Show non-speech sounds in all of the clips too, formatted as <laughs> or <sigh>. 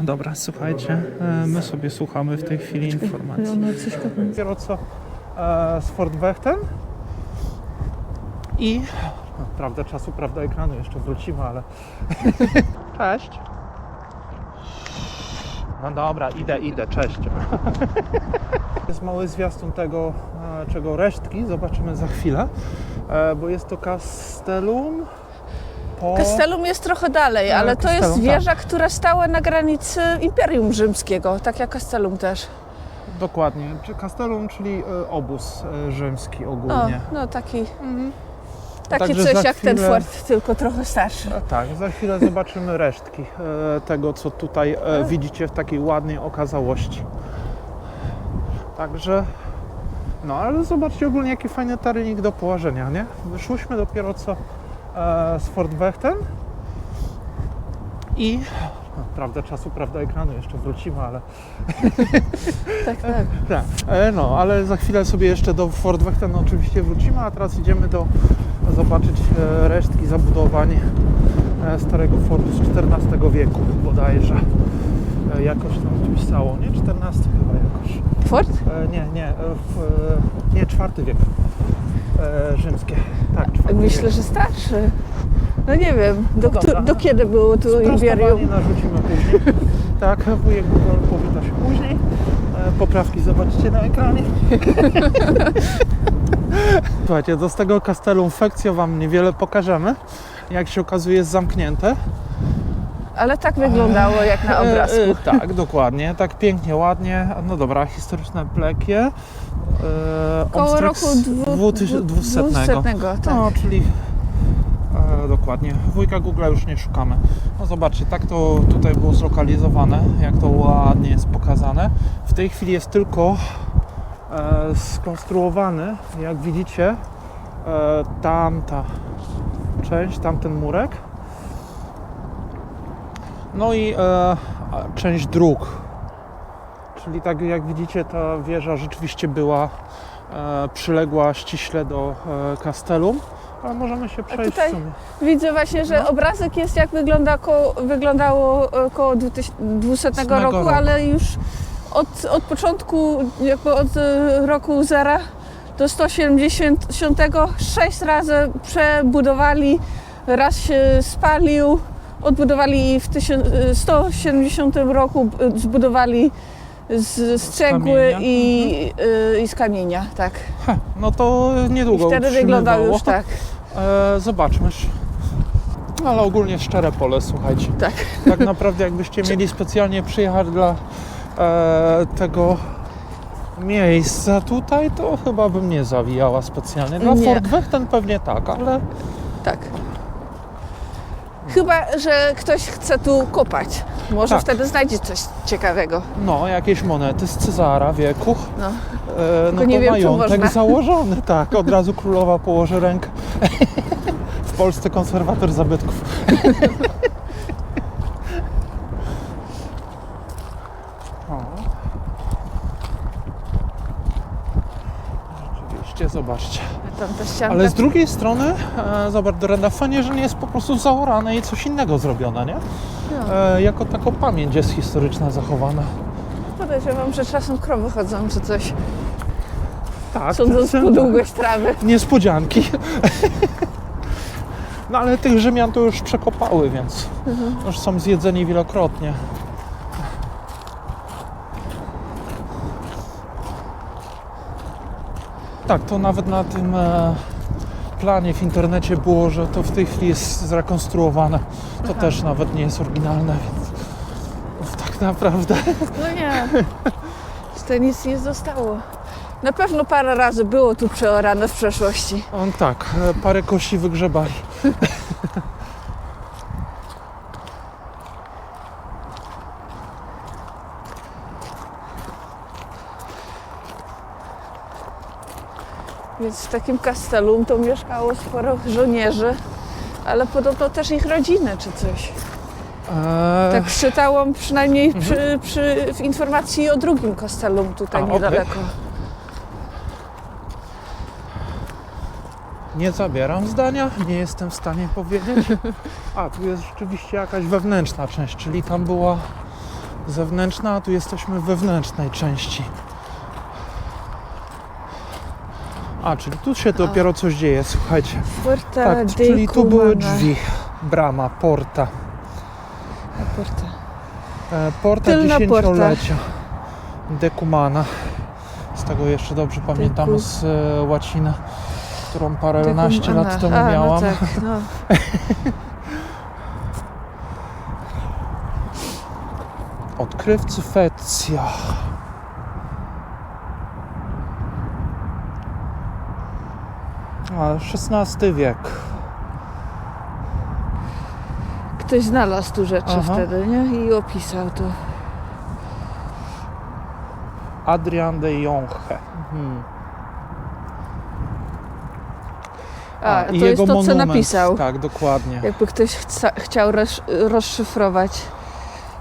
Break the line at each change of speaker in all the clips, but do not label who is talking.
Dobra, słuchajcie, e, my sobie słuchamy w tej chwili informacji.
Coś.
Dopiero co e, z Fort Wechten i no, prawda czasu, prawda ekranu, jeszcze wrócimy, ale <laughs> cześć. No dobra, idę, idę, cześć. <laughs> Jest mały zwiastun tego, e, czego resztki, zobaczymy za chwilę, bo jest to Castellum po...
Castellum jest trochę dalej,
No,
ale to jest wieża, która stała na granicy Imperium Rzymskiego, tak jak Castellum też.
Dokładnie, Castellum, czyli e, obóz e, rzymski
O,
ogólnie.
no taki, taki
Także
coś jak ten
chwilę-
fort, tylko trochę starszy.
E, Tak, za chwilę zobaczymy resztki tego, co tutaj e, widzicie w takiej ładnej okazałości. Także, no ale zobaczcie ogólnie jaki fajny terenik do położenia, nie? Wyszłyśmy dopiero co z Fort Wechten i, no, prawda czasu, prawda ekranu, jeszcze wrócimy, ale <laughs>
Tak, tak. <laughs>
tak, e, no, ale za chwilę sobie jeszcze do Fort Wechten oczywiście wrócimy, a teraz idziemy do zobaczyć e, resztki zabudowań e, starego fortu z XIV wieku bodajże. E, jakoś tam tu pisało, nie? XIV chyba jakoś.
Fort?
E, nie, nie, e, w, e, nie, IV wiek. E, rzymskie. Tak,
Myślę,
wiek.
że starszy. No nie wiem, do,
No dobra.
do kiedy było tu
Sprostowanie
Imperium?
narzucimy później. <laughs> Tak, wujek Google powinno się później. E, Poprawki zobaczycie na ekranie. <laughs> Słuchajcie, do z tego Castellum Fectio Wam niewiele pokażemy. Jak się okazuje jest zamknięte.
Ale tak wyglądało jak na obrazku.
E, e, tak, dokładnie. Tak pięknie, ładnie. No dobra, historyczne plekie. E,
Koło roku dwu,
dwutyś- dwusetnego.
tak.
No, czyli e, dokładnie. Wujka Google już nie szukamy. No zobaczcie, tak to tutaj było zlokalizowane, jak to ładnie jest pokazane. W tej chwili jest tylko e, skonstruowany, jak widzicie, e, tamta część, tamten murek. No i e, część dróg. Czyli tak jak widzicie, ta wieża rzeczywiście była e, przyległa ściśle do e, Castellum, ale możemy się przejść
tutaj-
w sumie.
Widzę właśnie, że
No.
obrazek jest jak wygląda ko, wyglądało e, około 200
Ósmego
roku,
roku.
ale już od, od początku, jakby od e, roku zera do 170 sześć razy przebudowali, raz się spalił, odbudowali w tysiąc- e, 170 roku, zbudowali z,
kamienia.
i, e, i z kamienia, tak.
Ha, no to
I
niedługo
wtedy wyglądał już tak,
E, zobaczmy. Ale ogólnie szczere pole, słuchajcie.
tak.
Tak naprawdę jakbyście mieli specjalnie przyjechać dla e, tego miejsca tutaj, to chyba bym nie zawijała specjalnie. Dla
Nie.
Fort Wechten pewnie tak, ale
Tak. Chyba, że ktoś chce tu kopać. Może
Tak.
wtedy znajdzie coś ciekawego.
no, jakieś monety z Cezara wieku.
No.
E, no to
nie wiem, czy
majątek
można. <laughs>
założony, tak. Od razu królowa położy rękę. <laughs> w Polsce konserwator zabytków. <laughs> o. Zobaczcie. Ale z drugiej strony, e, zobacz, Dorenda, fajnie, że nie jest po prostu zaorane i coś innego zrobione, nie?
No.
E, jako taką pamięć jest historyczna zachowana.
Podejrzewam, że czasem krowy chodzą czy coś.
Tak,
Sądząc
tak,
po
tak.
długość trawy.
niespodzianki. <laughs> No ale tych Rzymian to już przekopały, więc
Mhm.
już są zjedzeni wielokrotnie. Tak, to nawet na tym e, planie w internecie było, że to w tej chwili jest zrekonstruowane. To
Aha.
też nawet nie jest oryginalne, więc tak naprawdę.
No nie. Tutaj nic nie zostało. Na pewno parę razy było tu przeorane w przeszłości.
On tak, e, parę kości wygrzebali.
Więc w takim kastelum to mieszkało sporo żołnierzy, ale podobno też ich rodziny czy coś.
Eee,
Tak czytałam przynajmniej przy, przy, w informacji o drugim kostelum tutaj
A,
niedaleko.
Nie zabieram zdania, nie jestem w stanie powiedzieć. A, tu jest rzeczywiście jakaś wewnętrzna część, czyli tam była zewnętrzna, a tu jesteśmy w wewnętrznej części. A, czyli tu się dopiero coś dzieje, słuchajcie.
Porta
Tak, czyli tu były drzwi, brama, porta.
Porta.
E, Porta
Tylna
dziesięciolecia Decumana. Z tego jeszcze dobrze pamiętam
Deku-
z e, łaciny, którą paręnaście lat temu
A,
miałam.
No tak, no. <laughs>
Odkrywcy Fecja. XVI wiek.
Ktoś znalazł tu rzeczy
Aha.
wtedy, nie? I opisał to.
Adrian de Jonge. Mhm.
A,
i
to jest to, co
monument.
napisał.
Tak, dokładnie.
Jakby ktoś chca, chciał roz, rozszyfrować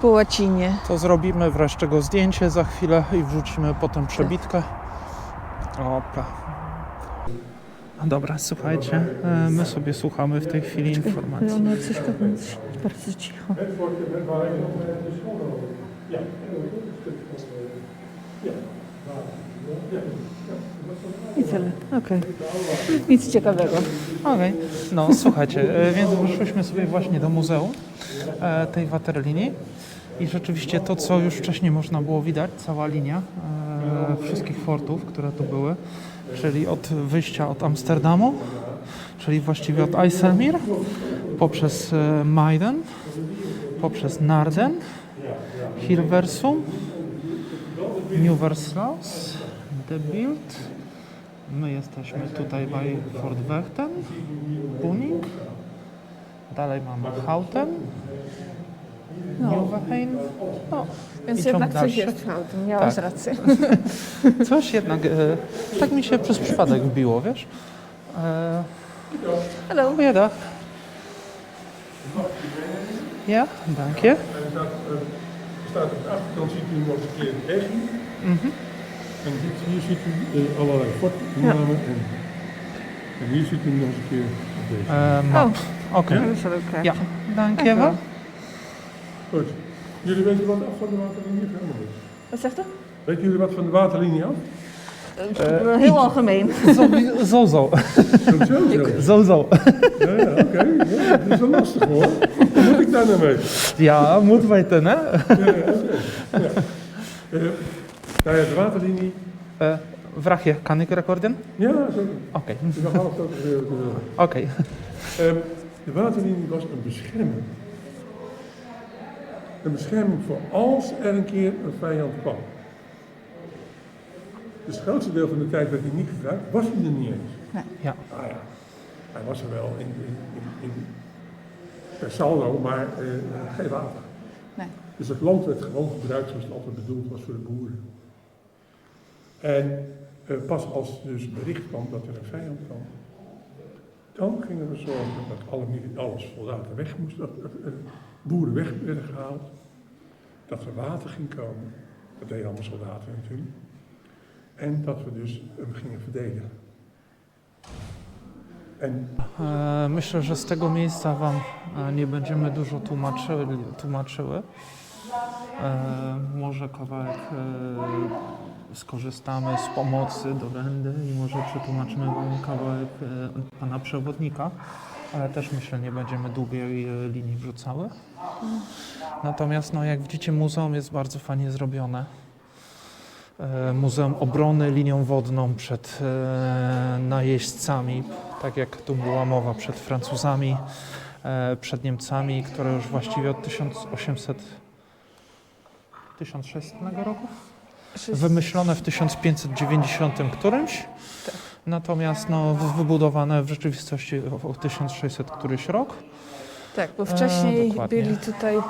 po łacinie.
To zrobimy wreszcie go zdjęcie za chwilę i wrzucimy potem przebitkę. Opa. Dobra, słuchajcie, e, my sobie słuchamy w tej chwili informacji.
Ona coś bardzo cicho. I tyle, okej. Nic ciekawego.
Okej, no słuchajcie, e, więc wyszliśmy sobie właśnie do muzeum e, tej waterlinii i rzeczywiście to, co już wcześniej można było widać, cała linia e, wszystkich fortów, które tu były, czyli od wyjścia od Amsterdamu, czyli właściwie od Ajselmir, poprzez e, Maiden, poprzez Narden, Hilversum, Nieuwerslaus, De Bild, My jesteśmy tutaj by Fort Wechten, Puning. Dalej mamy Houten, Nieuweheim. No,
Więc
I
jednak
ciąg
coś
dalszy.
jest w autem, miałaś
Tak.
rację. <laughs>
coś jednak, e, tak mi się przez przypadek wbiło, wiesz? E,
Hallo.
goeiedag. Ja, dankie.
En er staat, eh, staat op de achterkant ziet u een regie.
Mhm.
En dit, hier ziet u eh, allerlei fortnamen. En, en hier ziet u nog eens een keer op deze.
E, map. Oké.
Ja, dat is wel ook
Ja, dankie wel.
Goed. Jullie weten wat af van de waterlinie of helemaal niet?
Wat zegt u?
Weten jullie wat van de waterlinie af?
Eh,
Heel algemeen. <laughs>
Zo, zo, zo.
Zo, zo, zo. Ja, ja, oké. Ja, dat is wel lastig hoor. Wat moet ik daar nou mee?
Ja, moet weten, hè?
Ja, ja, oké. Ja. Eh, nou ja, de waterlinie.
E, vraagje, kan ik recorden?
Ja, zeker.
Oké.
Ik ga half ook weer te willen.
Oké.
Ehm, de waterlinie was een bescherming. Een bescherming voor als er een keer een vijand kwam. Dus het grootste deel van de tijd werd hij niet gebruikt, was hij er niet eens.
Ja.
Ah ja, hij was er wel in, in, in, in per saldo, maar eh, geen water.
Nee.
Dus het land werd gewoon gebruikt zoals het altijd bedoeld was voor de boeren. En eh, pas als dus bericht kwam dat er een vijand kwam, dan gingen we zorgen dat alle, mili- alle soldaten weg moesten, dat dat, eh, boeren weg werden gehaald, dat er water ging komen. Dat deden allemaal soldaten natuurlijk. En dat we dus hem gingen verdedigen. En
E, Myślę, że z tego miejsca Wam e, nie będziemy dużo tłumaczyli, tłumaczyły. E, Może kawałek e, skorzystamy z pomocy Dolendy i może przetłumaczymy Wam kawałek e, Pana Przewodnika, ale też myślę, nie będziemy długiej e, linii wrzucały. Natomiast, no, jak widzicie, muzeum jest bardzo fajnie zrobione. E, Muzeum Obrony linią wodną przed najeźdźcami, tak jak tu była mowa, przed Francuzami, przed Niemcami, które już właściwie od 1800 1600 roku wymyślone w 1590 którymś. Natomiast no, wybudowane w rzeczywistości w w 1600 któryś rok.
Tak, bo wcześniej
dokładnie.
byli tutaj y,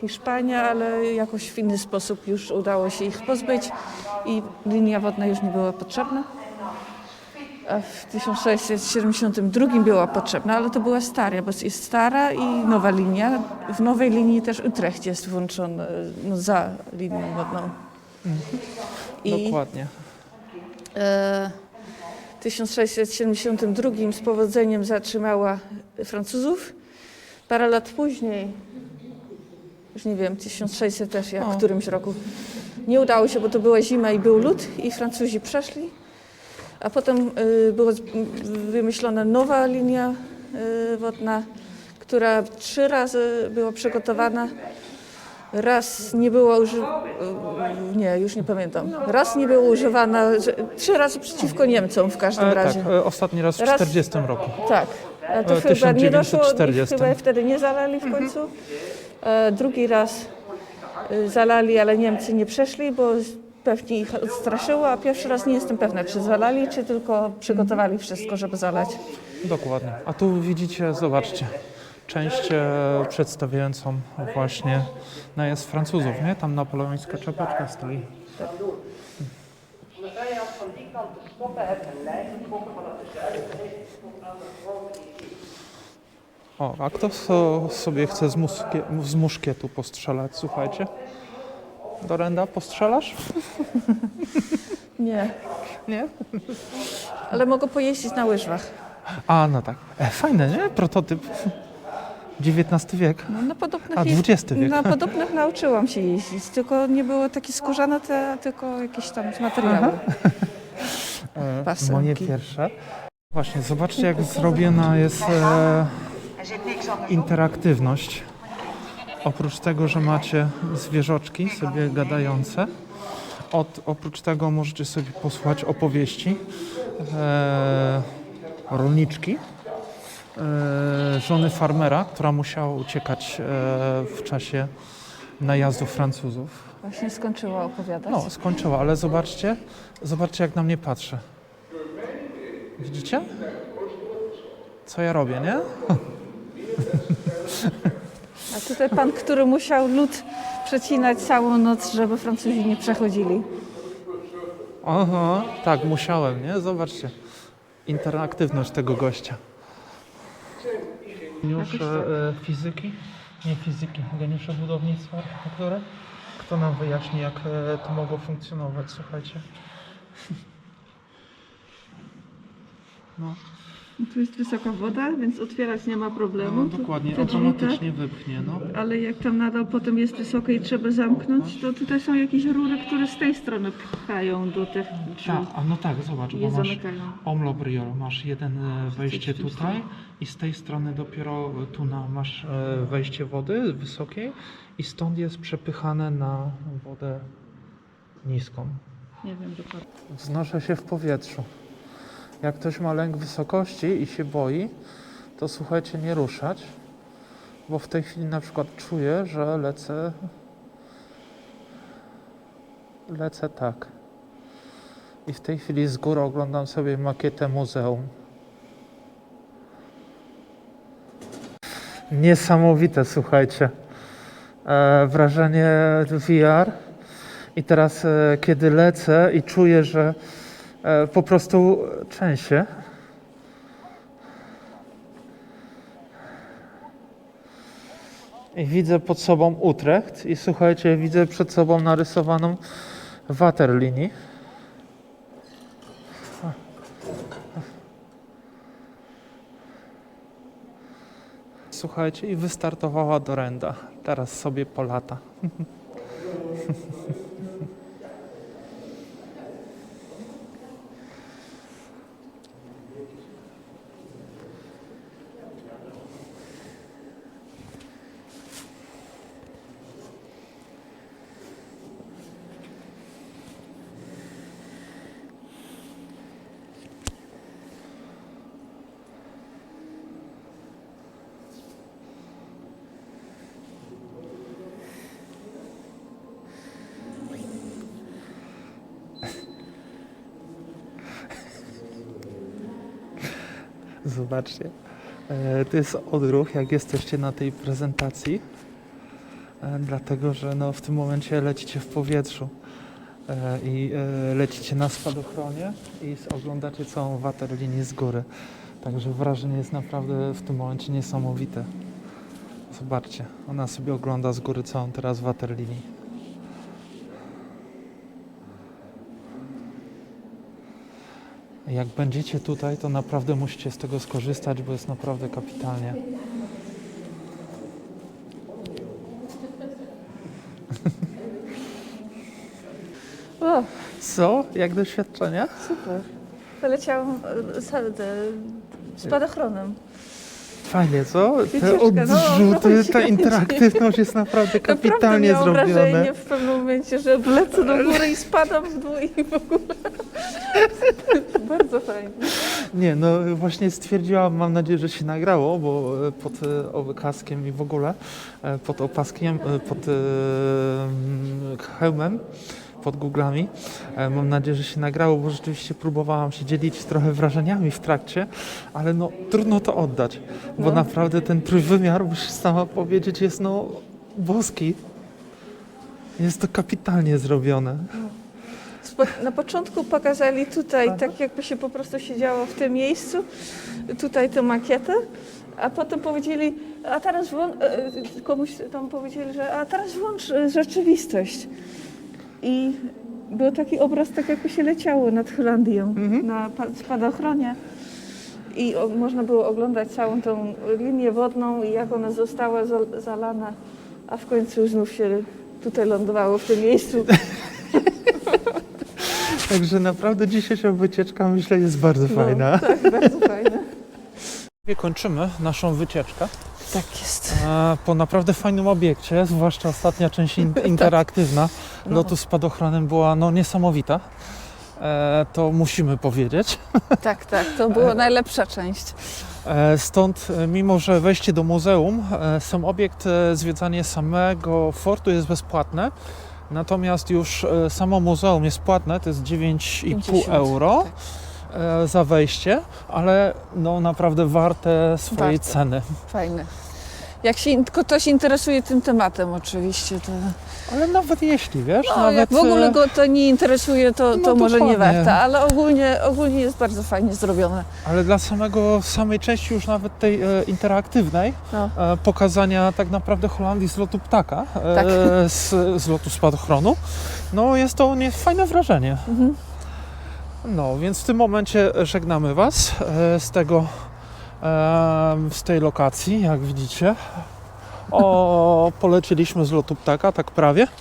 Hiszpania, ale jakoś w inny sposób już udało się ich pozbyć i linia wodna już nie była potrzebna. A w 1672 była potrzebna, ale to była stara, bo jest stara i nowa linia. W nowej linii też Utrecht jest włączony no, za linią wodną. I
Dokładnie.
e, w 1672 z powodzeniem zatrzymała Francuzów. Parę lat później już nie wiem, 1600 też, jak w którymś roku. Nie udało się, bo to była zima i był lód i Francuzi przeszli. A potem y, była z- m, wymyślona nowa linia y, wodna, która trzy razy była przygotowana. Raz nie była używana, nie, już nie pamiętam. Raz nie była używana, że- trzy razy przeciwko Niemcom w każdym
E,
razie.
tak, e, ostatni raz w
Raz-
40 roku.
Tak, ale to
E,
chyba nie doszło,
1940.
chyba wtedy nie zalali w końcu. E, drugi raz e, zalali, ale Niemcy nie przeszli, bo pewnie ich odstraszyło, a pierwszy raz nie jestem pewna, czy zalali, czy tylko przygotowali wszystko, żeby zalać.
Dokładnie. A tu widzicie, zobaczcie, część e, przedstawiającą właśnie najazd Francuzów, nie? Tam napoleońska czapeczka stoi. O, a kto so, sobie chce z, muskie, z muszkietu postrzelać, słuchajcie? Dorenda, postrzelasz? <laughs>
Nie,
Nie?
ale mogę pojeździć na łyżwach.
A, no tak. E, fajne, nie? Prototyp. XIX wiek.
No, na podobnych
A, XX wiek.
Na podobnych nauczyłam się jeździć, tylko nie było takie skórzane, te, tylko jakieś tam z materiału. <laughs>
E, moje pierwsze. Właśnie, zobaczcie jak zrobiona jest e, interaktywność. Oprócz tego, że macie zwierzoczki sobie gadające, od, oprócz tego możecie sobie posłuchać opowieści e, rolniczki, żony farmera, która musiała uciekać e, w czasie najazdu Francuzów.
Właśnie skończyła opowiadać.
No, skończyła, ale zobaczcie, zobaczcie jak na mnie patrzy. Widzicie? Co ja robię, nie? <laughs>
A tutaj pan, który musiał lód przecinać całą noc, żeby Francuzi nie przechodzili.
Aha, tak, musiałem, nie? Zobaczcie. Interaktywność tego gościa. Geniusze e, fizyki, nie fizyki, geniusze budownictwa, architektury. Kto nam wyjaśni, jak e, to mogło funkcjonować, słuchajcie? <laughs> No,
Tu jest wysoka woda, więc otwierać nie ma problemu.
no dokładnie,
te drzwi,
automatycznie wypchnie, no.
tak, Ale jak tam nadal potem jest wysoko i trzeba zamknąć, to tutaj są jakieś rury, które z tej strony pchają do tych drzwi
Tak, a no tak, zobacz, bo masz. Omlobriol, masz jeden e, wejście tutaj i z tej strony dopiero tu na, masz e, wejście wody wysokiej i stąd jest przepychane na wodę niską.
Nie wiem dokładnie.
Wznoszę się w powietrzu. Jak ktoś ma lęk wysokości i się boi, to słuchajcie, nie ruszać, bo w tej chwili na przykład czuję, że lecę. Lecę tak. I w tej chwili z góry oglądam sobie makietę muzeum. Niesamowite, słuchajcie. E, wrażenie VR. I teraz, e, kiedy lecę i czuję, że po prostu trzęsie. I widzę pod sobą Utrecht i słuchajcie, widzę przed sobą narysowaną waterlinii. Słuchajcie, i wystartowała Dorenda. Teraz sobie polata. <laughs> <laughs> Zobaczcie. E, To jest odruch, jak jesteście na tej prezentacji, e, dlatego że no, w tym momencie lecicie w powietrzu e, i lecicie na spadochronie i oglądacie całą waterlinię z góry. Także wrażenie jest naprawdę w tym momencie niesamowite. Zobaczcie, ona sobie ogląda z góry całą teraz waterlinię. Jak będziecie tutaj, to naprawdę musicie z tego skorzystać, bo jest naprawdę kapitalnie. <laughs>
O,
Co? Jak doświadczenia?
super. Poleciałam e, sa- spadochronem.
Fajnie, co? Te
no,
odrzuty, ta
fajnie.
interaktywność jest naprawdę
Naprawdę
kapitalnie
miałam
zrobione.
wrażenie w pewnym momencie, że lecę do góry i spadam w dół i w ogóle. Bardzo fajnie.
Nie, no właśnie stwierdziłam, mam nadzieję, że się nagrało, bo e, pod e, i w ogóle e, pod opaskiem, e, pod e, mm, hełmem, pod googlami. E, Mam nadzieję, że się nagrało, bo rzeczywiście próbowałam się dzielić trochę wrażeniami w trakcie, ale no trudno to oddać, bo
No.
naprawdę ten trójwymiar, musisz sama powiedzieć, jest no boski. Jest to kapitalnie zrobione.
Na początku pokazali tutaj, tak jakby się po prostu siedziało w tym miejscu, tutaj tę makietę, a potem powiedzieli, a teraz włącz, e, komuś tam powiedzieli, że a teraz włącz e, rzeczywistość. I był taki obraz, tak jakby się leciało nad Holandią na pa- spadochronie. I o, można było oglądać całą tą linię wodną i jak ona została za- zalana, a w końcu znów się tutaj lądowało w tym miejscu. <laughs>
Także naprawdę dzisiejsza wycieczka myślę jest bardzo fajna.
No, tak, bardzo fajne.
Kończymy naszą wycieczkę.
Tak jest.
E, po naprawdę fajnym obiekcie, zwłaszcza ostatnia część in, <laughs> interaktywna
No.
lotu spadochronem była no, niesamowita. E, to musimy powiedzieć. <laughs>
Tak, tak, to była najlepsza część.
E, stąd, e, mimo że wejście do muzeum, e, sam obiekt, e, zwiedzanie samego fortu jest bezpłatne. Natomiast już e, samo muzeum jest płatne, to jest 9,5
50,
euro
tak.
E, za wejście, ale no naprawdę warte swojej
Warte.
ceny.
Fajne. Jak się ktoś interesuje tym tematem oczywiście, to
Ale nawet jeśli, wiesz,
no,
nawet
jak w ogóle
e,
go to nie interesuje, to,
No
to może nie warto, ale ogólnie, ogólnie jest bardzo fajnie zrobione.
Ale dla samego, samej części już nawet tej e, interaktywnej,
No.
e, pokazania tak naprawdę Holandii z lotu ptaka, e,
Tak.
z, z lotu spadochronu, no jest to nie, fajne wrażenie.
Mhm.
No, więc w tym momencie żegnamy Was e, z tego, e, z tej lokacji, jak widzicie. O, polecieliśmy z lotu ptaka, tak prawie. <laughs>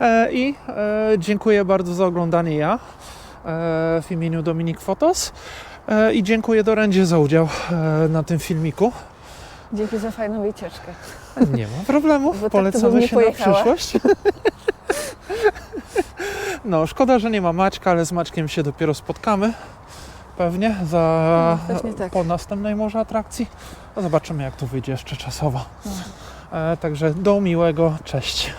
E, I dziękuję bardzo za oglądanie ja w imieniu Dominik Fotos. I dziękuję Dorendzie za udział na tym filmiku.
Dzięki za fajną wycieczkę.
Nie ma problemu,
Bo tak
polecamy
nie
się na
pojechała.
przyszłość. <laughs> No, szkoda, że nie ma Maćka, ale z Maćkiem się dopiero spotkamy. Pewnie za
No, pewnie tak.
po następnej może atrakcji. No, zobaczymy, jak to wyjdzie jeszcze czasowo.
No.
E, także do miłego, cześć.